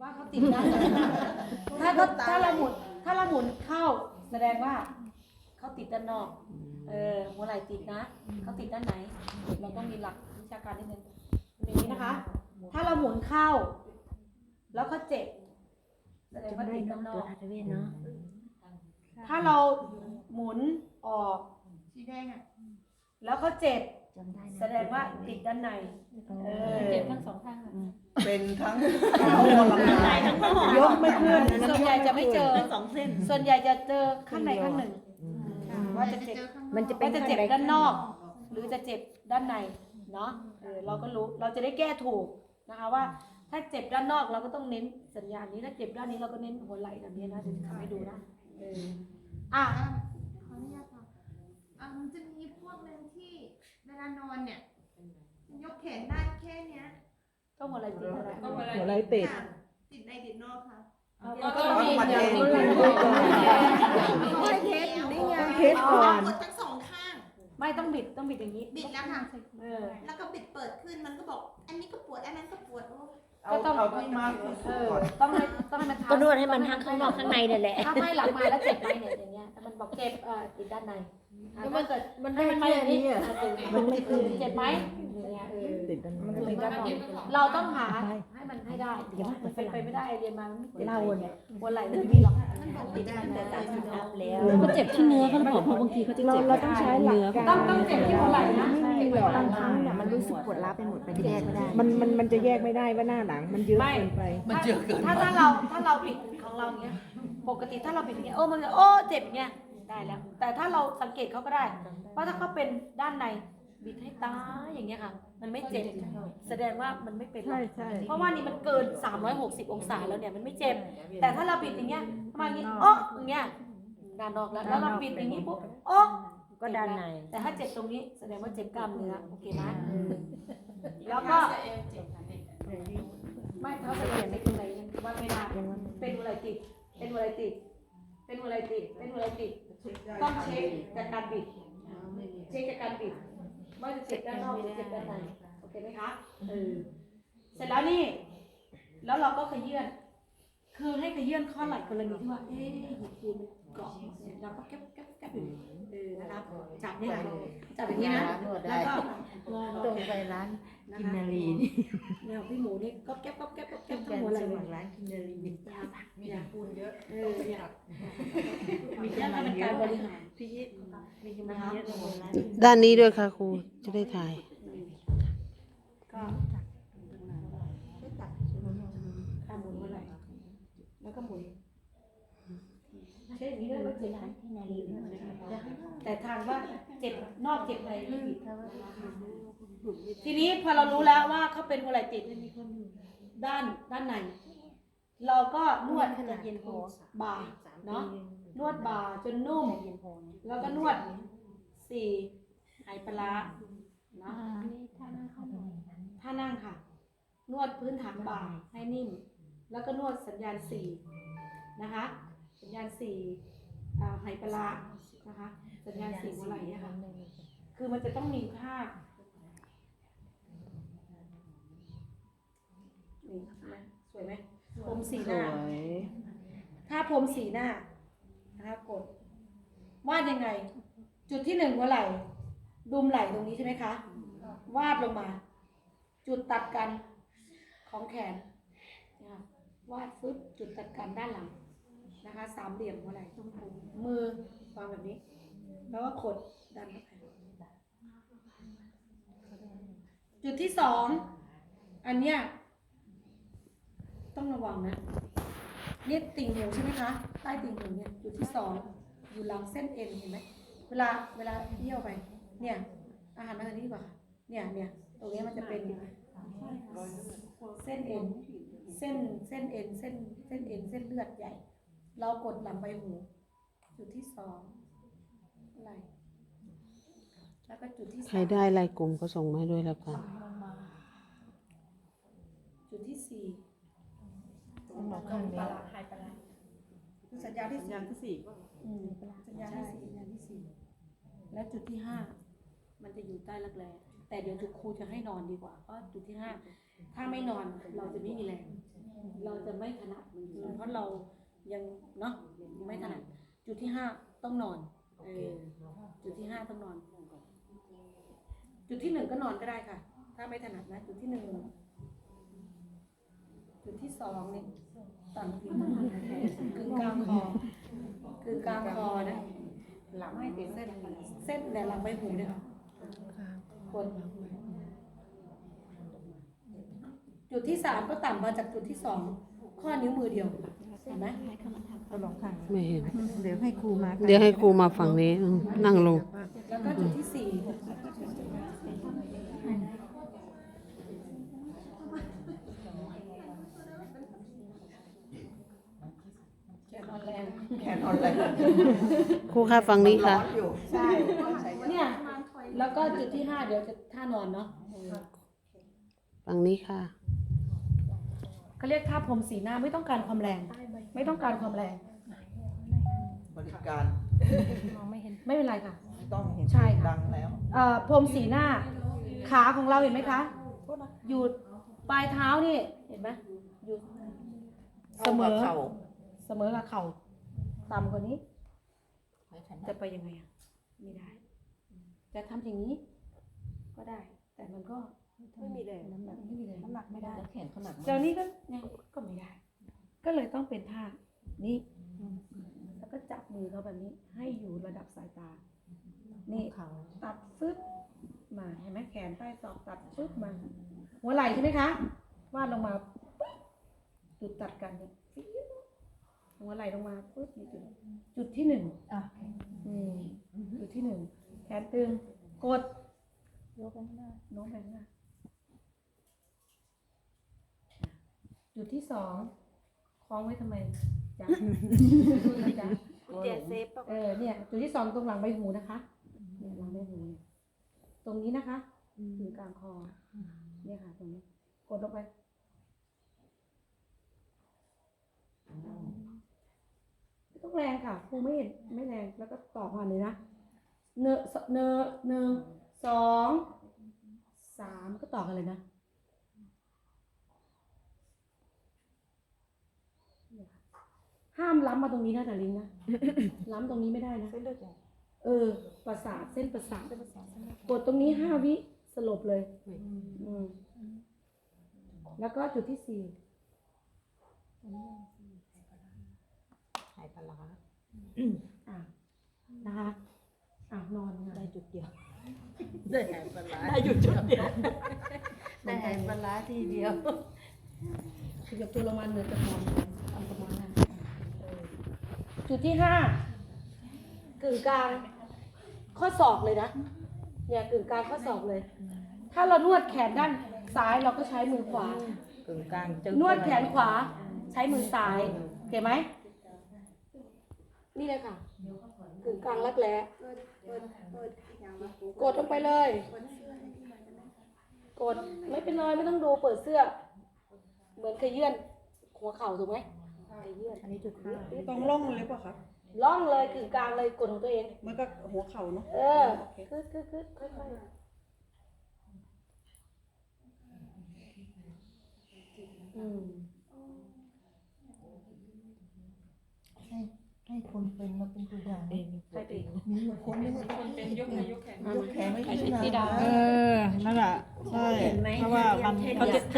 ว่าเขาติดด้านไหนถ้าเขาถ้าเราหมุนถ้าเราหมุนเข้าแสดงว่าเขาติดด้านนอก เออหัวไหล่ติดนะเขาติดด้านไหน เราต้องมีหลักวิชาการนิดนึงอย่างนี้นะคะ ถ้าเราหมุนเข้า แล้วเขาเจ็บแสดงว่าติดด้านนอกเนาะถ้าเราหมุนออกสีแดงอะแล้วเขาเจ็บ จำได้นะแสดงว่าติดด้านใน เออ เจ็บทั้งสองข้างอะเป็นทั้งเอาพลังงานยกไม่ขึ้นส่วนใหญ่จะไม่เจอ ทั้งสองเส้น ส่วนใหญ่จะเจอข้างในข้างหนึ่ง ว่าจะเจ็บ มันจะเป็ว่านจะเจ็บด้านนอก หรือจะเจ็บด้านในเนาะเออเราก็รู้เราจะได้แก้ถูกนะคะว่า ถ้าเจ็บด้านนอกเราก็ต้องเน้นสัญญาณนี้ถ้าเจ็บด้านนี้เราก็เน้นหัวไหล่แบบนี้นะเดี๋ยวจะทำให้ดูนะเอออะ อะขออนุญาตค่ะอะมันจะมีพวกหนึ่งที่เวลานอนเนี่ยมันยกแขนได้แค่เนี้ย ต้องหัวไหล่ติดอะไรหัวไหล่ติดค่ะติดในติดนอกค่ะแล้วก็มีต้องมาอย่างเทนี้สไม่เทสอยู่นี่ไงเทสก่อนกดทั้งสองข้าง ไม่ต้องบิดต้องบิดอย่างนี้ บิดแล้วค่ะเออแล้วก็บิดเปิดขึ้นมันก็บอก อันนี้ก็ปวดอันนั้นก็ปวดโอ้เอาเอาที่มากที่สุเอดอก่อนต้องให้ต้องให้มันก็นวดให้มันทั้งข้างนอกข้างในนั่นแหละถ้าไม่หลังมาแล้วเจ็บไหมเนี่ยอย่างเงี้ยแต่มันบอกเจ็บเอ่อติดด้านในอะถ้าเกิดมันให้ได้มันมาแค่อย่างนี้นี้อะมันไม่คือเจ็บไหม ติดกันมันติดด้านนอกเราต้องหาให้มันให้ได้เดี๋ยวมันเป็นไปไม่ได้ไอเรียนมามันไม่ติดเราหัเนี่ยวไหล่มันไม่มีหรอกมันบอกติติดดตั้ตั้งงแต่แต่สาสามมสิสิบบอัอัพพแล้แล้ววก็เจ็บที่เนื้อเขาบอกเพราะบางทีเขาจะเราเจ็บเราต้องใช้หลักต้กาองรต้องเจ็บที่หัวไหล่นะไม่เจ็บหรอกหัวไหล่บางครั้งเนี่ยมันรู้สึกปวดร้าวไปหมดไปแยกไม่ได้มันมันมันจะแยกไม่ได้ว่าหน้าหลังมันเยอะไม่เกินไปมันเยอะเกินถ้าถ้าเราถ้าเราบิดของเราเนี้ยปกติถ้าเราบิดอย่างเงี้ยโอ้มันจะโอ้เจ็บเงี้ยได้แล้ว แต่ถ้าเราสังเกตเขาก็ได้ว่าถ้าเขาเป็นด้านในบิดให้ตายอย่างเงี้ยค่ะ มันไม่เจ็บ แสดงว่ามันไม่เป็นหรอกใช่ใช่เพราะว่านี่มันเกิน 360 องศาแล้วเนี่ยมันไม่เจ็บ แต่ถ้าเราบิดอย่างเงี้ยประมาณนี้โอ๊ะอย่างเงี้ยด้านนอกแล้วแล้วเราบิดอย่างงี้ปุ๊บโอ๊ะก็ด้านใน แต่ถ้าเจ็บตรงนี้แสดงว่าเจ็บกล้ามเนื้อโอเคไหมแล้วก็ไม่เท้าสะเอียนไม่เป็นไรว่าไม่ได้เป็นอะไรติด เป็นอะไรติด เป็นอะไรติด เป็นอะไรติด ต้องเช็คจากการบิด เช็คจากการบิดว่าจะเจ็บด้านนอกหรือเจ็บด้านใน โอเคไหมคะเออเสร็จแล้วนี่ แล้วเราก็ขยื่นคือให้ขยื่นข้อไหล่กรณีที่ว่า เอ๊ะหินปูนเกาะเราก็แก๊บแก๊บแก๊บอยู่เออนะคะจับนี่นะจับอย่างนี้นะแล้วก็งอตรงไปร้านนะกินคะนารีแนวพี่หมูนี่ก็แก๊บก็แก๊บก็แก๊บแกทั้งนหัวไหสล่เลมัยครร้านกินนารีมีปูนเยอะเออเนี่ยมีเยอะมันเป็นการบริหารพี่ยิปมีนะนะคะเยอะเลยร้านด้านนี้ด้วยค่ะครูจะได้ถ่าย ก็อะหมุนหัวไหล่แล้วก็หมุนใช่อย่างนี้ด้วยไหมเจ็บไหมที่นารีด้วยนะคะแต่ทางว่าเจ็บนอกเจ็บในไม่ผิดทีนี้พอเรารู้แล้วว่าเขาเป็นหัวไหล่ติดด้านด้านในเราก็นวดขนาดเย็นพอบ่าเนาะนวดบ่าจนนุ่มเย็นพอแล้วก็นวดสี่ไหปลาร้าเนาะ ท่านั่งค่ะ นวดพื้นฐานบ่าให้นิ่ม แล้วก็นวดสัญญาณสี่นะคะ สัญญาณสี่อ่าไหปลาร้านะคะ สัญญาณสี่หัวไหล่เนี่ยค่ะคือมันจะต้องมีท่านี่เห็นไหมสวยไหมผมสีหน้าถ้าพรมสีหน้านะคะกดวาดยังไง จุดที่หนึ่งหัวไหล่ดุมไหล่ตรงนี้ใช่ไหมคะ วาดลงมา จุดตัดกันของแขนนะคะวาดฟึบจุดตัดกันด้านหลังนะคะสามเหลี่ยมหัวไหล่มือวางแบบนี้ แล้วก็ขดดันเข้าไปจุดที่สองอันเนี้ยต้องระวังนะเนี่ยติ่งหูใช่ไหมคะ ใต้ติ่งหูเนี่ยจุดที่สองอยู่หลังเส้นเอ็นเห็นไหมเวลาเวลาเยี่ยวไป เนี่ยอาหารมาทางนี้ดีกว่าเนี่ยเนี่ย รงเนี้ยมันจะเป็นเส้นเอ็นเส้นเส้นเอ็นเส้นเส้นเอ็นเส้นเลือดใหญ่ เรากดหลังใบหู จุดที่สองไหล่แล้วก็จุดที่ใครสามได้ลายกลุ่มก็ส่งมาให้ด้วยแล้วกันจุดที่สี่ต้องบอกข้างนี้คือสัญญาณที่สัญญาณที่สี่อืมสัญญาณที่สี่สัญญาณที่สี่และจุดที่ห้ามันจะอยู่ใต้รักแร้ แต่เดี๋ยวจุดครูจะให้นอนดีกว่าเพราะจุดที่ห้าถ้าไม่นอนเราจะไม่มีแรง เราจะไม่ถนัดมันอยู่เพราะเรายังเนาะไม่ถนัด จุดที่ห้าต้องนอนเออจุดที่ห้าต้องนอน จุดที่หนึ่งก็นอนก็ได้ค่ะ ถ้าไม่ถนัดนะ จุดที่หนึ่งจุดที่สองเนี่ยต่ำกึ่งกึ่งกลางคอกึ่งกลางคอนะหลังไม่ติดเส้นเส้นเนี่ยหลังใบหูเนี่ยค่ะ คน จุดที่สามก็ต่ำมาจากจุดที่สองข้อนิ้วมือเดียวเห็นไหมก็ลองข้างไม่เห็น เดี๋ยวให้ครูมาเดี๋ยวให้ครูมาฝั่งนี้อืมนั่งลง แล้วก็จุดที่สี่แขนอ่อนแรงแขนอ่อนแรงครูค่ะฝั่งนี้ค่ะ ร้อนอยู่ ใช่เนี่ย แล้วก็จุดที่ห้าเดี๋ยวจะท่านอนเนาะฝั่งนี้ค่ะเขาเรียกท่าพรมสีหน้าไม่ต้องการความแรง ไม่ต้องการความแรงบริการไม่เป็นไรค่ะไม่ต้องใช่ค่ะดังแล้วเอ่อพรมสีหน้า ขาของเราเห็นไหมคะอยู่ปลายเท้านี่เห็นไหมอยู่เสมอเข่าเสมอกับเข่าต่ำกว่านี้จะไปยังไงอะไม่ได้ จะทำอย่างนี้ ก็ได้ แต่มันก็ไม่มีแรงน้ำหนักไม่มีแรงน้ำหนักไม่ได้แขนเขาหนักเจ้านี้ก็เนี่ยก็ไม่ได้ ก็เลยต้องเป็นท่านี้แล้วก็จับมือเขาแบบนี้ ให้อยู่ระดับสายตา นี่เขาตัดฟึบมาเห็นไหมแขนใต้ศอกตัดฟึบมา หัวไหล่ใช่ไหมคะวาดลงมาปึ๊บจุดตัดกันเนี่ยฟิวหัวไหล่ลงมาปึ๊บนี่จุดจุดที่หนึ่งอะอืมจุดที่หนึ่ง แขนตึง กดยกไปข้างหน้าโน้มไปข้างหน้า จุดที่สองคล้องไว้ทำไมจ๊ะจ๊ะเจ็ดเซฟเออเนี่ย จุดที่สองตรงหลังใบหูนะคะเนี่ยหลังใบหูเนี่ยตรงนี้นะคะถึงกลางคออเนี่ยค่ะ ตรงนี้ กดลงไป ไม่ต้องแรงค่ะครูไม่เห็นไม่แรงแล้วก็ต่อผ่านเลยนะ เนอเนอหนึ่งสองสามก็ต่อกันเลยนะเนี่ยค่ะห้ามล้ำมาตรงนี้นะแต่ลิงนะ ล้ำตรงนี้ไม่ได้นะ เส้นเลือดใหญ่เออ ประสาทเส้นประสาทกดตรงนี้ห้าวิสลบเลย อืมแล้วก็จุดที่สี่หายปลาร้า อะนะคะอะนอนค่ะ ได้จุดเดียว ได้หายปลาร้าได้หยุดจุดเดียว ได้หายปลาร้าทีเดียวขยับตัวลงมาเหนือกระพรทำประมาณนั้นเออจุดที่ห้ากึ่งกลาง ข้อศอกเลยนะ เนี่ยกึ่งกลางข้อศอกเลย ถ้าเรานวดแขนด้านซ้ายเราก็ใช้มือขวา กึ่งกลางจึงนวดแขนขวา ใช้มือซ้ายโอเคไหม นี่เลยค่ะ กึ่งกลางรักแร้ กดลงไปเลย กดไม่เป็นไรไม่ต้องดูเปิดเสื้อ เหมือนขยื่นหัวเข่าถูกไหมขยื่นอันนี้จุดห้าต้องล่องเลยป่ะครับล่องเลยกึ่งกลางเลยกดของตัวเอง มันก็หัวเข่าเนาะเออคือคือคือค่อยๆอืม ให้คนเป็นมาเป็นตัวอย่างใครเป็นมีคนนี่มันคนเป็นยกยกแขนยกแขนไม่ใช่ที่ดาวเออนั่นแหละใช่เพราะว่ามันเขาจะ